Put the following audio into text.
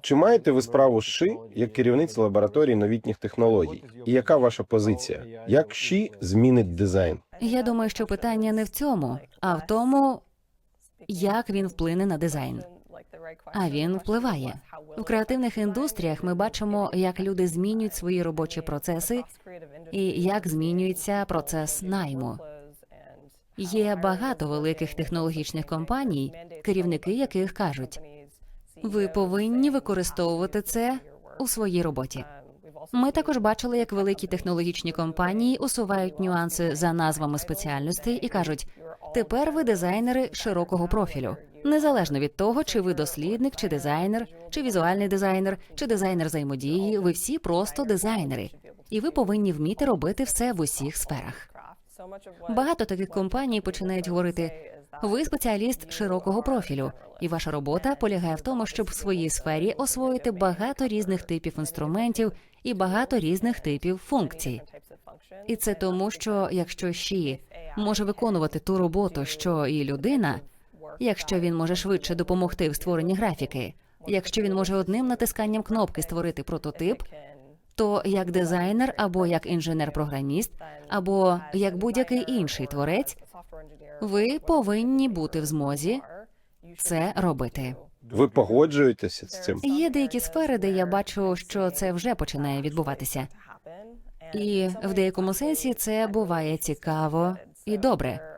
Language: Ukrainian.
Чи маєте ви справу з ШИ як керівниця лабораторії новітніх технологій? І яка ваша позиція? Як ШИ змінить дизайн? Я думаю, що питання не в цьому, а в тому, як він вплине на дизайн. А він впливає. У креативних індустріях ми бачимо, як люди змінюють свої робочі процеси і як змінюється процес найму. Є багато великих технологічних компаній, керівники яких кажуть, ви повинні використовувати це у своїй роботі. Ми також бачили, як великі технологічні компанії усувають нюанси за назвами спеціальностей і кажуть: тепер ви дизайнери широкого профілю, незалежно від того, чи ви дослідник, чи дизайнер, чи візуальний дизайнер, чи дизайнер взаємодії. Ви всі просто дизайнери, і ви повинні вміти робити все в усіх сферах. Багато таких компаній починають говорити: ви спеціаліст широкого профілю, і ваша робота полягає в тому, щоб в своїй сфері освоїти багато різних типів інструментів і багато різних типів функцій. І це тому, що якщо ЩІ може виконувати ту роботу, що і людина, якщо він може швидше допомогти в створенні графіки, якщо він може одним натисканням кнопки створити прототип, то як дизайнер або як інженер-програміст, або як будь-який інший творець, ви повинні бути в змозі це робити. Ви погоджуєтеся з цим? Є деякі сфери, де я бачу, що це вже починає відбуватися, і в деякому сенсі це буває цікаво і добре.